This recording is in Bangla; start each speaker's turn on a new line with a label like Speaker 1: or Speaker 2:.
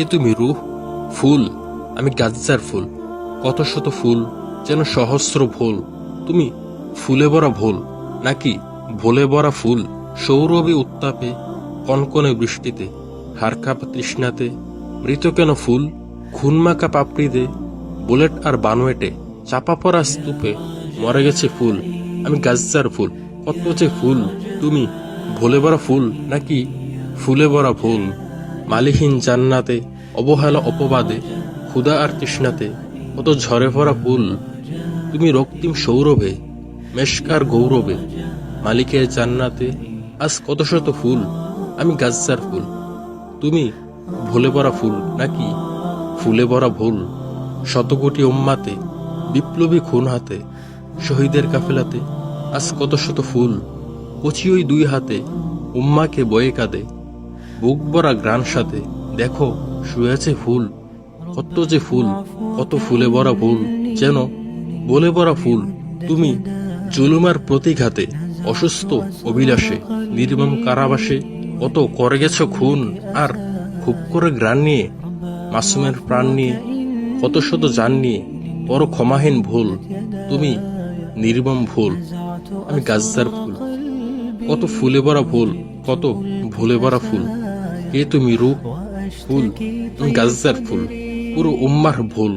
Speaker 1: এ তুমি রুহ ফুল, আমি গাজ্জার ফুল, কত শত ফুল, যেন সহস্র ভোল। তুমি ফুলে ভরা ভোল, নাকি ভোলে ভরা ফুল, সৌরভে উত্তাপে, কনকনে বৃষ্টিতে হারকাপা তৃষ্ণাতে, মৃত কেন ফুল, খুনমাকা পাপড়িতে, বুলেট আর বানোয়েটে চাপা পড়া স্তূপে মরে গেছে ফুল, আমি গাজ্জার ফুল, কত যে ফুল, তুমি ভোলে ভরা ফুল, নাকি ফুলে ভরা ফুল মালিহীন জান্নাতে, অবহেলা অপবাদে ক্ষুধা আর তৃষ্ণাতে, কত ঝরে ভরা ফুল। তুমি রক্তিম সৌরভে মেশকার গৌরবে, মালিকের জান্নাতে আজ কত শত ফুল। আমি গাজ্জার ফুল। তুমি ভোলে ভরা ফুল নাকি ফুলে ভরা ভুল? শত কোটি উম্মাতে, বিপ্লবী খুন হাতে, শহীদের কাফেলাতে আজ কত শত ফুল। কচি ওই দুই হাতে, উম্মাকে বয়ে কাঁদে। বুক ভরা গ্রান সাথে, দেখো শুয়েছে ফুল। কত যে ফুল, কত ফুলে ভরা ফুল, যেন বলে ভরা ফুল। তুমি জুলুমার প্রতিঘাতে, অসুস্থ, অভিলাষে, নির্মম কারাবাসে, কত করে গেছ খুন, আর খুব করে গ্রান নিয়ে, মাসুমের প্রাণ নিয়ে, কত শত যান নিয়ে, বড় ক্ষমাহীন ভুল। তুমি নির্মম ভুল, আমি গাজ্জার ফুল। কত ফুলে ভরা ফুল কত ভুলে ভরা ফুল। কে তুমি রূপ ফুল গাজার ফুল পুরো উম্মার ভুল।